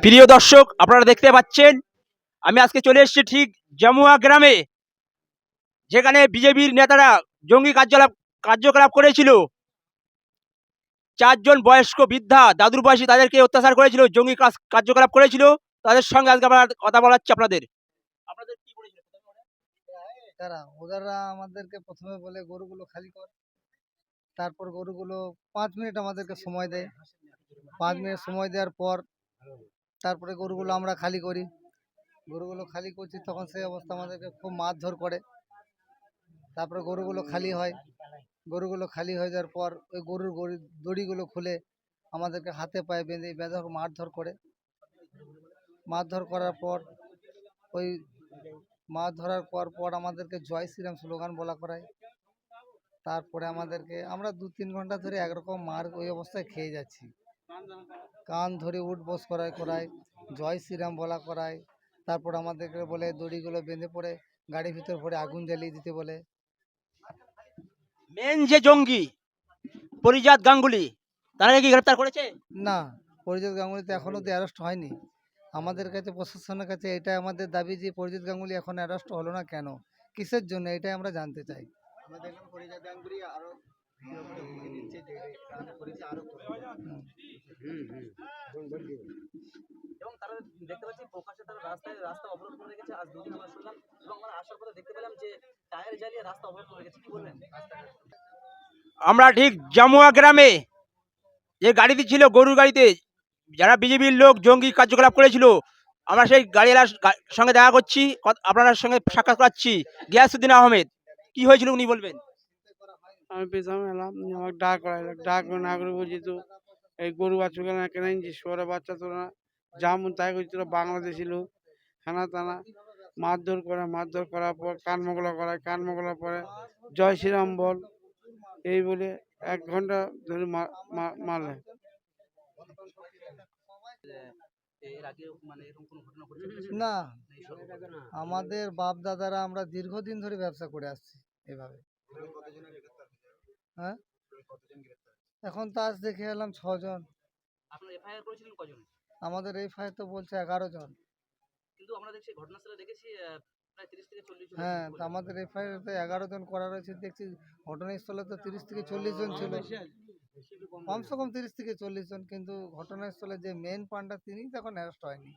প্রিয় দর্শক, আপনারা দেখতে পাচ্ছেন, আমি আজকে চলে এসেছি ঠিক জামুয়া গ্রামে, যেখানে বিজেপির নেতারা জঙ্গি কার্যকলাপ কার্যকলাপ করেছিল। চারজন বয়স্ক বৃদ্ধা, দাদুর বয়সী, তাদেরকে অত্যাচার করেছিল, জঙ্গি কাজ- কার্যকলাপ করেছিল। তাদের সঙ্গে আজকে আমরা কথা বলাচ্ছি আপনাদের। আপনাদের তারা আমাদেরকে প্রথমে বলে, গরুগুলো খালি কর। তারপর গরুগুলো পাঁচ মিনিট আমাদেরকে সময় দেয়। পাঁচ মিনিট সময় দেওয়ার পর তারপরে গরুগুলো আমরা খালি করি। গরুগুলো খালি করছি, তখন সেই অবস্থা আমাদেরকে খুব মারধর করে। তারপরে গরুগুলো খালি হয়। গরুগুলো খালি হয়ে যাওয়ার পর ওই গরুর গড়ি- দড়িগুলো খুলে আমাদেরকে হাতে পায়ে বেঁধে বেঁধে মারধর করে। মারধর করার পর, ওই মাছ ধরার পর পর আমাদেরকে জয় শ্রীরাম স্লোগান বলা করায়। তারপরে আমাদেরকে আমরা দু তিন ঘণ্টা ধরে একরকম মার ওই অবস্থায় খেয়ে যাচ্ছি। কান ধরে উঠ বস করায় করায় জয় শ্রীরাম বলা করায়। তারপর আমাদেরকে বলে দড়িগুলো বেঁধে পড়ে গাড়ির ভিতর ভরে আগুন জ্বালিয়ে দিতে বলে। মেন যে জঙ্গি পরিজাত গাঙ্গুলি তারা কি গ্রেপ্তার করেছে? না পরিজিৎ গাঙ্গুলিতে এখনও তো অ্যারেস্ট হয়নি। আমাদের কাছে প্রশাসনের কাছে এটা আমাদের দাবি যে পরিজিৎ গাঙ্গুলি এখন অ্যারেস্ট হলো না কেন? কিসের জন্য? এটাই আমরা জানতে চাই। এবং তারা দেখতে পাচ্ছি প্রকাশ্যে তারা রাস্তায় রাস্তা অবরোধ করে রেখেছে আজ দুদিন আমরা শুনলাম। এবং আমরা আসার পরে দেখতে পেলাম যে টায়ার জ্বালিয়ে রাস্তা অবরোধ করে রেখেছে। কি বলবেন? আমরা ঠিক জামুয়া গ্রামে যে গাড়িতে ছিল গরুর গাড়িতে যারা বিজেপির লোক জঙ্গি কার্যকলাপ করেছিল আমরা সেই গাড়িওয়ালার সঙ্গে দেখা করছি আপনার সঙ্গে সাক্ষাৎ করাচ্ছি গিয়াসুদ্দিন আহমেদ। কি হয়েছিল উনি বলবেন? আমি পেছনে এলাম নিয়ে আমাকে ডাক করাইলো। ডাক করে না করে বলছি তো এই গরু বাছুর কেন কেন আনছিস সোরে বাচ্চা তোরা যেমন তাই করছি তোরা বাংলাদেশি লোক খানা টানা মারধর করে মারধর করার পর কান মোগলা করায় কান মোগলা পরে জয় শ্রীরাম বল। এই বলে এক ঘণ্টা ধরে মারলে এর আগে মানে এরকম কোনো ঘটনা ঘটেছে না আমাদের বাপ দাদারা আমরা দীর্ঘদিন ধরে ব্যবসা করে আসছি এভাবে। হ্যাঁ? এখন তো আজ দেখে এলাম ছজন। আপনারা এফআইআর করেছিলেন কজন? আমাদের তো বলছে এগারো জন। কিন্তু আমরা দেখছি ঘটনাস্থলে দেখেছি প্রায় তিরিশ থেকে চল্লিশ জন হ্যাঁ তো আমাদের এফআইআর তো এগারো জন করা রয়েছে দেখছি ঘটনাস্থলে তো তিরিশ থেকে চল্লিশ জন ছিল। কমসে কম তিরিশ থেকে চল্লিশ জন কিন্তু ঘটনাস্থলে যে মেন পান্ডা তিনি তো এখন অ্যারেস্ট হয়নি।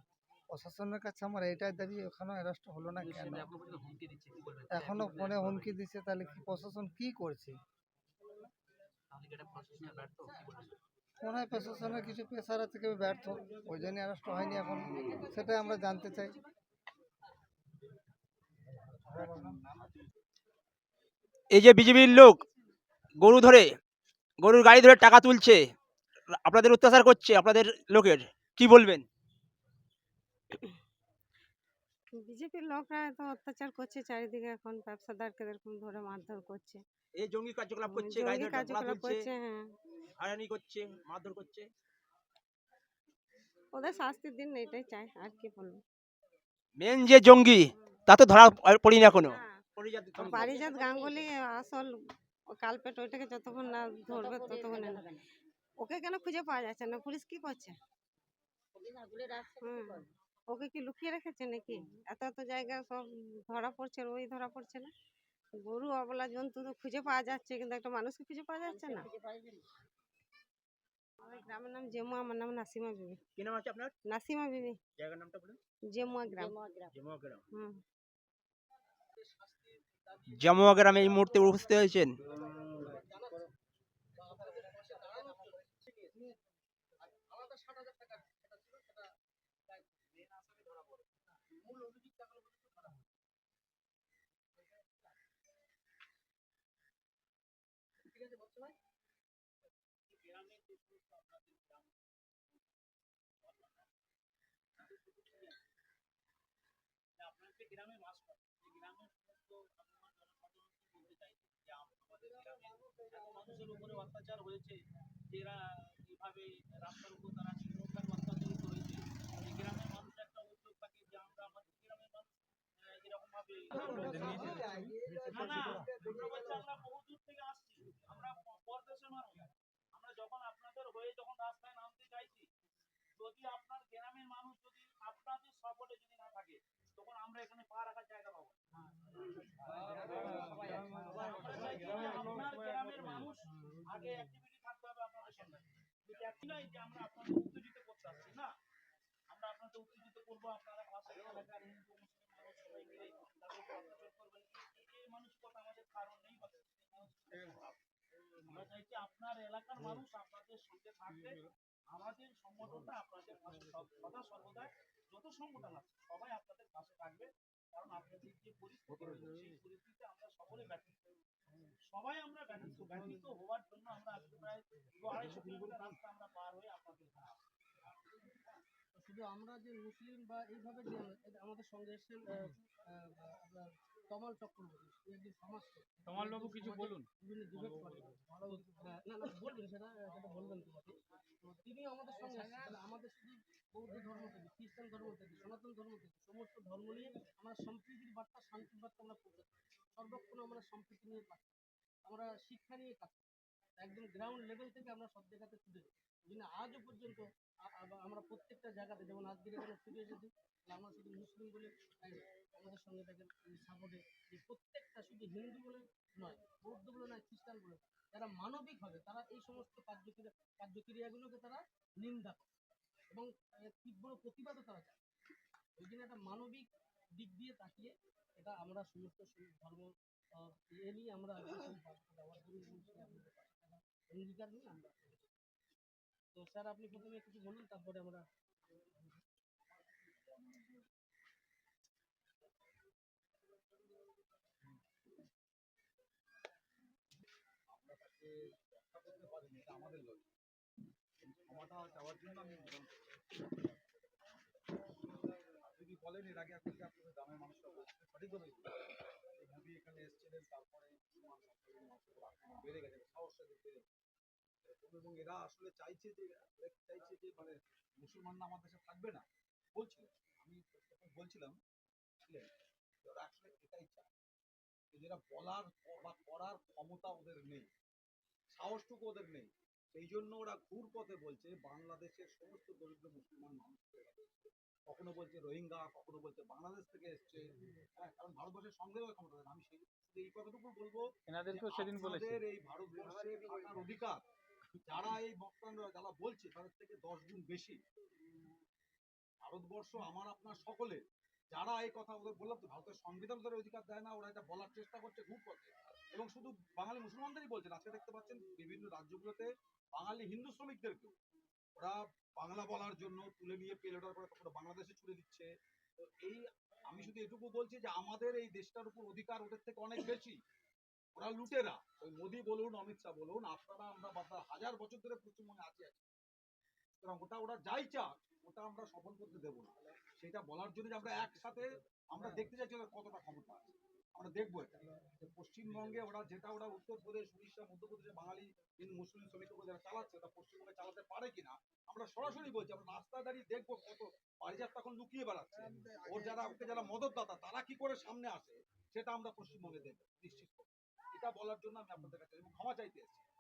প্রশাসনের কাছে আমার এটাই দাবি ওখানেও অ্যারেস্ট হলো না কেন? এখনও এখনও ফোনে হুমকি দিচ্ছে তাহলে কি প্রশাসন কি করছে তাহলে কি এটা প্রশাসনের ব্যর্থ কি বলবেন মনে হয় প্রশাসনের কিছু পেশার কেউ ব্যর্থ। ওই জন্য অ্যারেস্ট হয়নি এখন। সেটাই আমরা জানতে চাই। এই যে বিজেপির লোক গরু ধরে গরুর গাড়ি ধরে টাকা তুলছে আপনাদের অত্যাচার করছে আপনাদের লোকের কি বলবেন? বিজেপির লোকরা তো অত্যাচার করছে চারিদিকে এখন ব্যবসাদারকে এরকম ধরে মারধর করছে। এই জঙ্গি কার্যকলাপ করছে জঙ্গি কার্যকলাপ করছে হ্যাঁ। হয়রানি করছে মারধর করছে। ওদের শাস্তির দিন এটাই চাই আর কি বলব। মেন যে জঙ্গি তা তো ধরা পড়ি না কোনো পরিজাত পারিজাত গাঙ্গুলি আসল কালপেট ওইটাকে যতক্ষণ না ধরবে ততক্ষণ না। ওকে কেন খুঁজে পাওয়া যাচ্ছে না? পুলিশ কি করছে? হুম, ওকে কি লুকিয়ে রেখেছে নাকি? এত এত জায়গা সব ধরা পড়ছে ওই ধরা পড়ছে না। গরু অবলা জন্তু তো খুঁজে পাওয়া যাচ্ছে কিন্তু একটা মানুষকে খুঁজে পাওয়া যাচ্ছে না। গ্রামের নাম জেমুয়া আমার নাম নাসিমা বিবি। কি নাম আছে আপনার? নাসিমা বিবি। জায়গার নামটা বলুন। জেমুয়া গ্রাম। জামুয়া গ্রাম। হুম। জামুয়া গ্রামে এই মুহূর্তে উপস্থিত হয়েছেন? মানুষের উপরে অত্যাচার হয়েছে এরা কীভাবে রাস্তার উপর তারা নির্মমভাবে অত্যাচারিত হয়েছে এই গ্রামের মানুষ একটা উদ্যোগ থাকে যে আমরা আমাদের গ্রামের মানুষ আহ, এরকমভাবে না না দুটো বলছে আমরা বহু দূর থেকে আসছি আমরা প- পরদেশের মানুষ আমরা যখন আপনাদের হয়ে যখন রাস্তায় নামতে চাইছি তো যদি আপনার গ্রামের মানুষ যদি আপনাদের সাপোর্টে যদি না থাকে তখন আমরা এখানে পা রাখার জায়গা পাবো আপনার গ্রামের মানুষ আগে অ্যাক্টিভিটি থাকতে হবে আপনাদের সঙ্গে একই নয় যে আমরা আপনাদের উত্তেজিত করতে আসছি না? আমরা আপনাদের উত্তেজিত করব আপনারা পাশের এলাকার হিন্দু মুসলিম মানুষ সবাই মিলে তাদের উপর অত্যাচার করবেন এই- এই মানসিকতা আমাদের কারণ নেই বা আমরা চাইছি আপনার এলাকার মানুষ আপনাদের সঙ্গে থাকবে। আমাদের সংগঠনটা আপনাদের পাশে সদা সর্বদা যত সংগঠন আছে সবাই আপনাদের পাশে থাকবে। কারণ আপনাদের যে পরিস্থিতি সেই পরিস্থিতিতে আমরা সকলে ব্যথিত সবাই আমরা ব্যথিত ব্যথিত হওয়ার জন্য আমরা আজকে প্রায় দু আড়াইশো কিলোমিটার রাস্তা আমরা পার হয়ে আপনাদের শুধু আমরা যে মুসলিম বা এইভাবে আমাদের সঙ্গে এসেছেন আপনার তমাল চক্রবর্তী সমাজ তমাল বাবু কিছু বলুন। হ্যাঁ, না না বলবেন সেটা সেটা বলবেন তোমাকে। তো আমাদের সঙ্গে আমাদের শুধু বৌদ্ধ ধর্ম থেকে খ্রিস্টান ধর্ম থেকে সনাতন ধর্ম থেকে সমস্ত ধর্ম নিয়ে আমরা সম্প্রীতির বার্তা শান্তির বার্তা আমরা পৌঁছে সর্বক্ষণ আমরা সম্প্রীতি নিয়ে কাজ আমরা শিক্ষা নিয়ে কাজ। একদম গ্রাউন্ড লেভেল থেকে আমরা সব জায়গাতে তুলে যিনি আজও পর্যন্ত আমরা প্রত্যেকটা জায়গাতে যেমন আজকের এখানে ফিরে এসেছি তাহলে আমরা শুধু মুসলিম বলে সঙ্গে যে প্রত্যেকটা শুধু হিন্দু বলে নয়, বৌদ্ধ বলে নয়, খ্রিস্টান বলে মানবিক হবে, তারা এই সমস্ত কার্যক্রিয়া, কার্যক্রিয়াগুলোকে তারা নিন্দা করে এবং তীব্র প্রতিবাদও তারা চায়। ওই জন্য একটা মানবিক দিক দিয়ে তাকিয়ে এটা আমরা সমস্ত ধর্ম ইয়ে নিয়ে আমরা অঙ্গীকার নিয়ে আমরা তো স্যার, আপনি প্রথমে কিছু বলুন, তারপরে আমরা এর আগে গ্রামের মানুষরা এখানে এসেছিলেন এরা আসলে চাইছে যে চাইছে যে মানে মুসলমানরা আমার দেশে থাকবে না। বলছিলেন আমি বলছিলাম ওরা আসলে এটাই চায়। যেটা বলার বা করার ক্ষমতা ওদের নেই। সাহসটুকু ওদের নেই। সেই জন্য ওরা ঘুর পথে বলছে বাংলাদেশের সমস্ত দরিদ্র মুসলমান মানুষকে। কখনো বলছে রোহিঙ্গা কখনো বলছে বাংলাদেশ থেকে এসছে। হ্যাঁ কারণ ভারতবর্ষের সঙ্গেও ক্ষমতা আমি সেই শুধু এই কথাটুকু বলব এনাদেরকেও সেদিন বলেছে। এই ভারতবর্ষে থাকার অধিকার যারা এই বক্তানরা যারা বলছে তাদের থেকে দশ গুণ বেশি। ভারতবর্ষ আমার আপনার সকলে যারা এই কথা ওদের বললাম তো ভারতের সংবিধান ওদের অধিকার দেয় না ওরা এটা বলার চেষ্টা করছে ঘুর পথে। এবং শুধু বাঙালি মুসলমানদেরই বলছেন, আজকে দেখতে পাচ্ছেন বিভিন্ন রাজ্যগুলোতে বাঙালি হিন্দু শ্রমিকদেরকেও। ওরা বাংলা বলার জন্য তুলে নিয়ে পেলোটার করে কখনো বাংলাদেশে ছুড়ে দিচ্ছে। তো এই, আমি শুধু এটুকু বলছি যে আমাদের এই দেশটার উপর অধিকার ওদের থেকে অনেক বেশি। ওরা লুটেরা। ওই মোদি বলুন, অমিত শাহ বলুন, আপনারা, আমরা বাবা হাজার বছর ধরে পশ্চিমবঙ্গে আছি আছি। সুতরাং ওটা ওরা যাই চাক, ওটা আমরা সফল করতে দেবো না। সেটা বলার জন্য যে আমরা একসাথে আমরা দেখতে চাইছি ওদের কতটা ক্ষমতা আছে। আমরা দেখব এটা। পশ্চিমবঙ্গে ওরা যেটা ওরা উত্তরপ্রদেশ উড়িষ্যা মধ্যপ্রদেশে বাঙালি হিন্দু মুসলিম যারা চালাচ্ছে তা পশ্চিমবঙ্গে চালাতে পারে কিনা আমরা সরাসরি বলছি আমরা রাস্তায় দাঁড়িয়ে দেখব কত পারিজাত তখন লুকিয়ে বেড়াচ্ছে। ওর যারা ওকে যারা মদতদাতা তারা কি করে সামনে আসে সেটা আমরা পশ্চিমবঙ্গে দেখব নিশ্চিত। এটা বলার জন্য আমি আপনাদের কাছে ক্ষমা চাইতে এসেছি।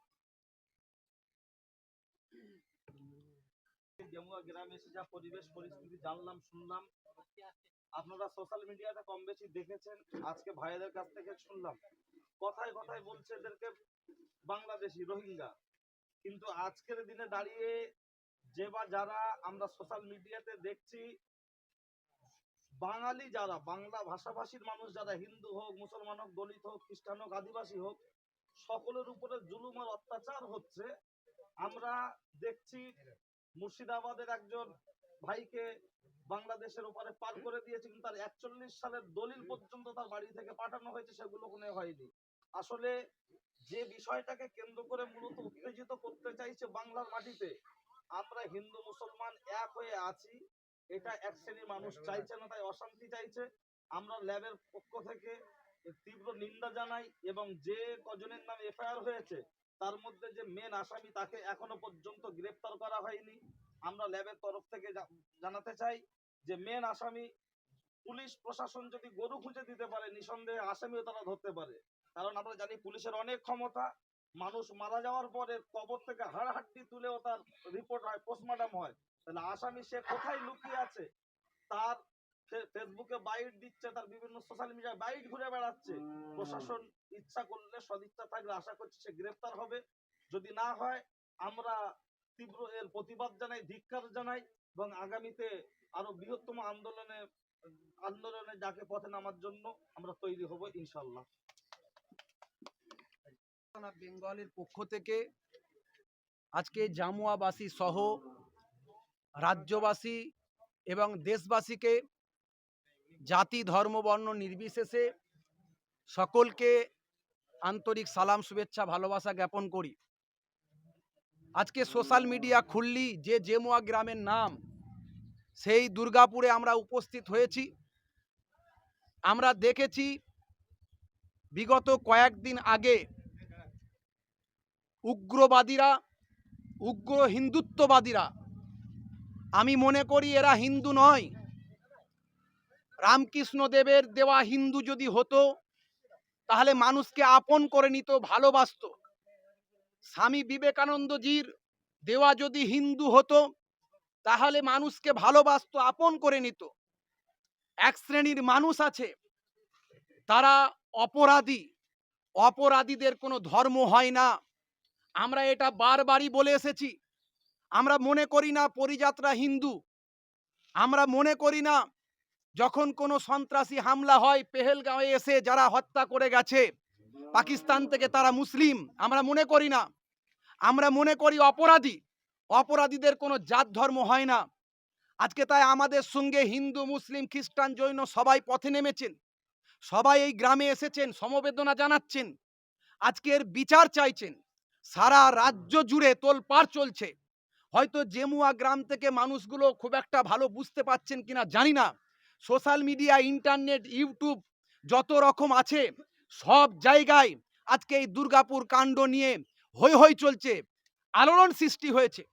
জমুয়া গ্রামে এসে যা পরিবেশ, পরিস্থিতি জানলাম, শুনলাম। আপনারা সোশ্যাল মিডিয়াতে কম বেশি দেখেছেন, আজকে ভাইদের কাছ থেকে শুনলাম। কথায় কথায় বলছে এদেরকে বাংলাদেশি রোহিঙ্গা। কিন্তু আজকের দিনে দাঁড়িয়ে যে বা যারা আমরা সোশ্যাল মিডিয়াতে দেখছি, বাঙালি যারা, বাংলা ভাষাভাষীর মানুষ যারা, হিন্দু হোক, মুসলমান হোক, দলিত হোক, খ্রিস্টান হোক, আদিবাসী হোক, সকলের উপরে জুলুম আর অত্যাচার হচ্ছে। আমরা দেখছি মুর্শিদাবাদের একজন ভাইকে বাংলাদেশের ওপারে পার করে দিয়েছে, কিন্তু তার একচল্লিশ সালের দলিল পর্যন্ত তার বাড়ি থেকে পাঠানো হয়েছে, সেগুলো কোনো হয়নি। আসলে যে বিষয়টাকে কেন্দ্র করে মূলত উত্তেজিত করতে চাইছে বাংলার মাটিতে, আমরা হিন্দু মুসলমান এক হয়ে আছি, এটা এক শ্রেণির মানুষ চাইছে না, তাই অশান্তি চাইছে। আমরা ল্যাবের পক্ষ থেকে তীব্র নিন্দা জানাই এবং যে কজনের নামে এফআইআর হয়েছে তার মধ্যে যে মেন আসামি তাকে এখনও পর্যন্ত গ্রেপ্তার করা হয়নি। আমরা ল্যাবের তরফ থেকে জানাতে চাই যে মেন আসামি পুলিশ প্রশাসন যদি গরু খুঁজে দিতে পারে, নিঃসন্দেহে আসামিও তারা ধরতে পারে। কারণ আমরা জানি পুলিশের অনেক ক্ষমতা, মানুষ মারা যাওয়ার পরে কবর থেকে হাড়হাড্ডি তুলেও তার রিপোর্ট হয় পোস্টমর্টম হয়। তাহলে আসামি সে কোথায় লুকিয়ে আছে? তার ফেসবুকে বাইট দিচ্ছে, তার বিভিন্ন সোশ্যাল মিডিয়ায় বাইট ঘুরে বেড়াচ্ছে। প্রশাসন ইচ্ছা করলে সদিচ্ছা থাকলে আশা করছি সে গ্রেফতার হবে। যদি না হয়, আমরা তীব্র এর প্রতিবাদ জানাই জানাই এবং আগামীতে আরও বৃহত্তম আন্দোলনে আন্দোলনে পথে নামার জন্য আমরা তৈরি হব ইনশাল্লাহ বেঙ্গলের পক্ষ থেকে আজকে জামুয়াবাসী সহ রাজ্যবাসী এবং দেশবাসীকে জাতি, ধর্ম, বর্ণ নির্বিশেষে সকলকে আন্তরিক সালাম, শুভেচ্ছা, ভালোবাসা জ্ঞাপন করি। আজকে সোশ্যাল মিডিয়া খুললি যে জেমুয়া গ্রামের নাম, সেই দুর্গাপুরে আমরা উপস্থিত হয়েছি। আমরা দেখেছি বিগত কয়েকদিন আগে উগ্রবাদীরা, উগ্র হিন্দুত্ববাদীরা, আমি মনে করি এরা হিন্দু নয় রামকৃষ্ণ দেবের দেওয়া হিন্দু যদি হতো, তাহলে মানুষকে আপন করে নিত, ভালোবাসতো। স্বামী বিবেকানন্দজির দেওয়া যদি হিন্দু হতো, তাহলে মানুষকে ভালোবাসতো, আপন করে নিত। এক শ্রেণির মানুষ আছে, তারা অপরাধী। অপরাধীদের কোনো ধর্ম হয় না। আমরা এটা বারবারই বলে এসেছি। আমরা মনে করি না পরিযাত্রা হিন্দু। আমরা মনে করি না যখন কোনো সন্ত্রাসী হামলা হয়, পেহেলগাঁওয়ে এসে যারা হত্যা করে গেছে, পাকিস্তান থেকে তারা মুসলিম, আমরা মনে করি না। আমরা মনে করি অপরাধী। অপরাধীদের কোনো জাত ধর্ম হয় না। আজকে তাই আমাদের সঙ্গে হিন্দু, মুসলিম, খ্রিস্টান, জৈন সবাই পথে নেমেছেন। সবাই এই গ্রামে এসেছেন, সমবেদনা জানাচ্ছেন। আজকের বিচার চাইছেন। সারা রাজ্য জুড়ে তোলপাড় চলছে। হয়তো জেমুয়া গ্রাম থেকে মানুষগুলো খুব একটা ভালো বুঝতে পাচ্ছেন কিনা জানি না। সোশ্যাল মিডিয়া, ইন্টারনেট, ইউটিউব যত রকম আছে, সব জায়গায় আজকে এই দুর্গাপুর কাণ্ড নিয়ে হই হই চলছে, আলোড়ন সৃষ্টি হয়েছে।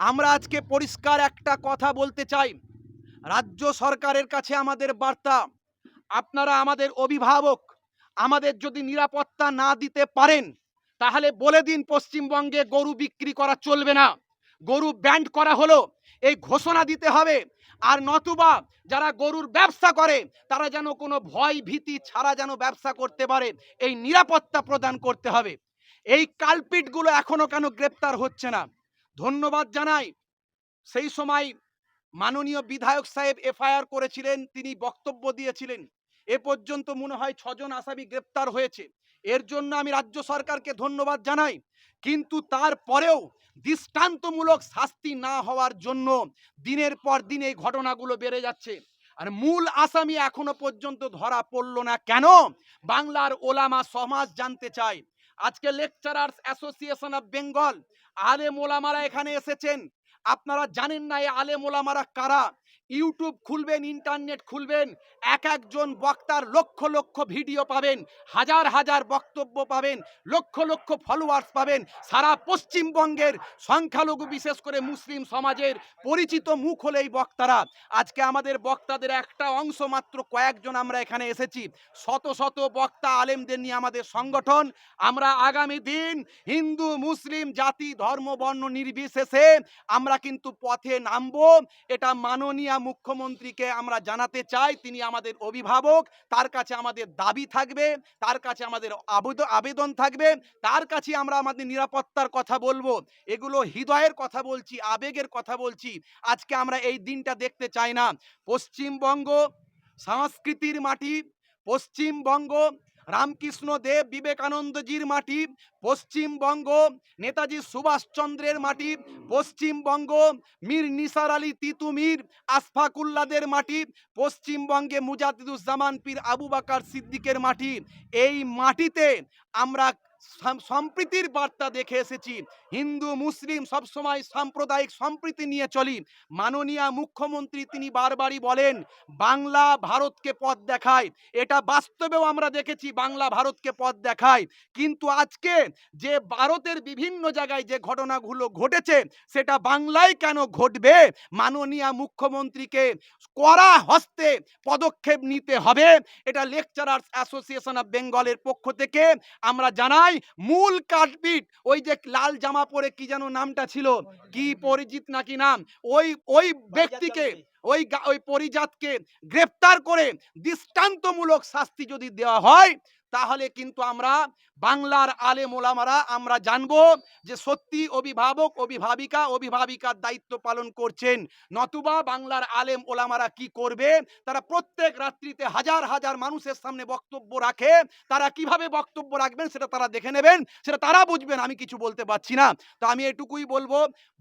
আমরা আজকে পরিষ্কার একটা কথা বলতে চাই। রাজ্য সরকারের কাছে আমাদের বার্তা, আপনারা আমাদের অভিভাবক, আমাদের যদি নিরাপত্তা না দিতে পারেন, তাহলে বলে দিন পশ্চিমবঙ্গে গরু বিক্রি করা চলবে না। গরু ব্যান্ড করা হলো, এই ঘোষণা দিতে হবে আর নতুবা যারা গরুর ব্যবসা করে, তারা যেন কোনো ভয় ভীতি ছাড়া যেন ব্যবসা করতে পারে, এই নিরাপত্তা প্রদান করতে হবে। এই কালপিটগুলো এখনও কেন গ্রেপ্তার হচ্ছে না? ধন্যবাদ জানাই। সেই সময় মাননীয় বিধায়ক সাহেব এফআইআর করেছিলেন, তিনি বক্তব্য দিয়েছিলেন। এ পর্যন্ত মনে হয় ছজন আসামি গ্রেপ্তার হয়েছে। এর জন্য আমি রাজ্য সরকারকে ধন্যবাদ জানাই। কিন্তু তারপরেও দৃষ্টান্তমূলক শাস্তি না হওয়ার জন্য দিনের পর দিন এই ঘটনাগুলো বেড়ে যাচ্ছে। আর মূল আসামি এখনও পর্যন্ত ধরা পড়ল না। কেন? বাংলার ওলামা সমাজ জানতে চায়। আজকে লেকচারার্স অ্যাসোসিয়েশন অফ বেঙ্গল আলে মোলামারা এখানে এসেছেন। আপনারা জানেন না এই আলে মোলামারা কারা? ইউটিউব খুলবেন, ইন্টারনেট খুলবেন, এক একজন বক্তার লক্ষ লক্ষ ভিডিও পাবেন, হাজার হাজার বক্তব্য পাবেন, লক্ষ লক্ষ ফলোয়ার্স পাবেন, সারা পশ্চিমবঙ্গের সংখ্যালঘু, বিশেষ করে মুসলিম সমাজের পরিচিত মুখ হলে এই বক্তারা। আজকে আমাদের বক্তাদের একটা অংশ মাত্র কয়েকজন আমরা এখানে এসেছি। শত শত বক্তা আলেমদের নিয়ে আমাদের সংগঠন। আমরা আগামী দিন হিন্দু, মুসলিম জাতি, ধর্ম, বর্ণ নির্বিশেষে আমরা কিন্তু পথে নামবো। এটা মাননীয় মুখ্যমন্ত্রীকে আমরা জানাতে চাই, তিনি আমাদের অভিভাবক, তার কাছে আমাদের দাবি থাকবে, তার কাছে আমাদের আবেদ- আবেদন থাকবে, তার কাছে আমরা আমাদের নিরাপত্তার কথা বলব। এগুলো হৃদয়ের কথা বলছি, আবেগের কথা বলছি। আজকে আমরা এই দিনটা দেখতে চাই না। পশ্চিমবঙ্গ সংস্কৃতির মাটি, পশ্চিমবঙ্গ রামকৃষ্ণ দেব বিবেকানন্দজির মাটি পশ্চিমবঙ্গ নেতাজি সুভাষচন্দ্রের মাটি পশ্চিমবঙ্গ মীর নিসার আলী তিতুমির আশফাকুল্লাদের মাটি পশ্চিমবঙ্গে মুজাদিদুজ্জামান পীর আবু বাকার সিদ্দিকের মাটি। এই মাটিতে আমরা সম্প্রীতির বার্তা দেখে এসেছি। হিন্দু, মুসলিম সবসময় সাম্প্রদায়িক সম্প্রীতি নিয়ে চলি। মাননীয় মুখ্যমন্ত্রী তিনি বারবারই বলেন, বাংলা ভারতকে পথ দেখায়। এটা বাস্তবেও আমরা দেখেছি, বাংলা ভারতকে পথ দেখায়। কিন্তু আজকে যে ভারতের বিভিন্ন জায়গায় যে ঘটনাগুলো ঘটেছে, সেটা বাংলায় কেন ঘটবে? মাননীয় মুখ্যমন্ত্রীকে কড়া হস্তে পদক্ষেপ নিতে হবে। এটা লেকচারার্স অ্যাসোসিয়েশন অফ বেঙ্গলের পক্ষ থেকে আমরা জানাই নয় মূল কাঠপিট ওই যে লাল জামা পরে কি যেন নামটা ছিল কি পরিজিত নাকি নাম ওই ওই ব্যক্তিকে ওই ওই পরিজাতকে গ্রেপ্তার করে দৃষ্টান্তমূলক শাস্তি যদি দেওয়া হয় তাহলে কিন্তু আমরা বাংলার আলেম ওলামারা, আমরা জানব যে সত্যি অভিভাবক, অভিভাবিকা, অভিভাবিকার দায়িত্ব পালন করছেন। নতুবা বাংলার আলেম ওলামারা কি করবে? তারা প্রত্যেক রাত্রিতে হাজার হাজার মানুষের সামনে বক্তব্য রাখে। তারা কীভাবে বক্তব্য রাখবেন সেটা তারা দেখে নেবেন, সেটা তারা বুঝবেন, আমি কিছু বলতে পারছি না। তো আমি এটুকুই বলব,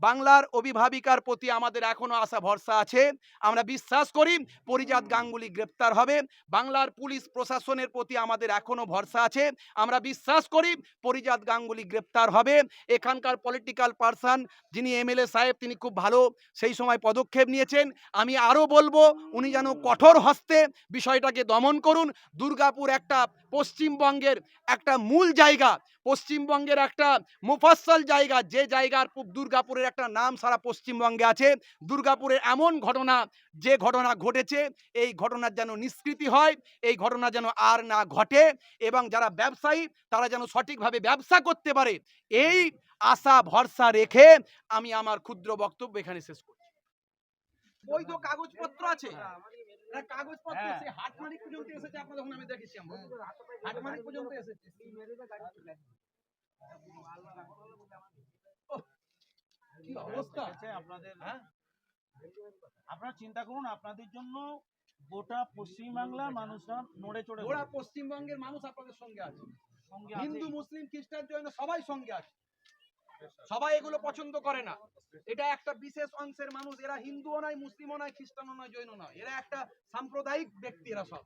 বাংলার অভিভাবিকার প্রতি আমাদের এখনও আশা, ভরসা আছে। আমরা বিশ্বাস করি পরিজাত গাঙ্গুলি গ্রেপ্তার হবে। বাংলার পুলিশ প্রশাসনের প্রতি আমাদের এখনও ভরসা আছে। আমরা বিশ্বাস করি, পরিজাত গাঙ্গুলি গ্রেপ্তার হবে। এখানকার পলিটিক্যাল পার্সন যিনি এমএলএ সাহেব, তিনি খুব ভালো সেই সময় পদক্ষেপ নিয়েছেন। আমি আরও বলব, উনি যেন কঠোর হস্তে বিষয়টাকে দমন করুন। দুর্গাপুর একটা পশ্চিমবঙ্গের একটা মূল জায়গা, পশ্চিমবঙ্গের একটা মুফাসল জায়গা, যে জায়গার দুর্গাপুরের একটা নাম সারা পশ্চিমবঙ্গে আছে। দুর্গাপুরের এমন ঘটনা, যে ঘটনা ঘটেছে, এই ঘটনার যেন নিষ্কৃতি হয়, এই ঘটনা যেন আর না ঘটে এবং যারা ব্যবসায়ী তারা যেন সঠিকভাবে ব্যবসা করতে পারে এই আশা ভরসা রেখে আমি আমার ক্ষুদ্র বক্তব্য এখানে শেষ করছি বৈধ কাগজপত্র আছে কাগজপত্র হ্যাঁ। পর্যন্ত এসেছে আমি দেখেছি আমরা পর্যন্ত এসেছে হচ্ছে আপনাদের হ্যাঁ? আপনারা চিন্তা করুন আপনাদের জন্য গোটা পশ্চিমবাংলার মানুষরা নড়ে চড়ে বসে। পশ্চিমবঙ্গের মানুষ আপনাদের সঙ্গে আছে। হিন্দু, মুসলিম, খ্রিস্টান, জৈন, সবাই সঙ্গে আছে। সবাই এগুলো পছন্দ করে না। এটা একটা বিশেষ অংশের মানুষ। এরা হিন্দুও নয়, মুসলিমও নয়, খ্রিস্টানও নয় জৈন নয়। এরা একটা সাম্প্রদায়িক ব্যক্তি এরা সব।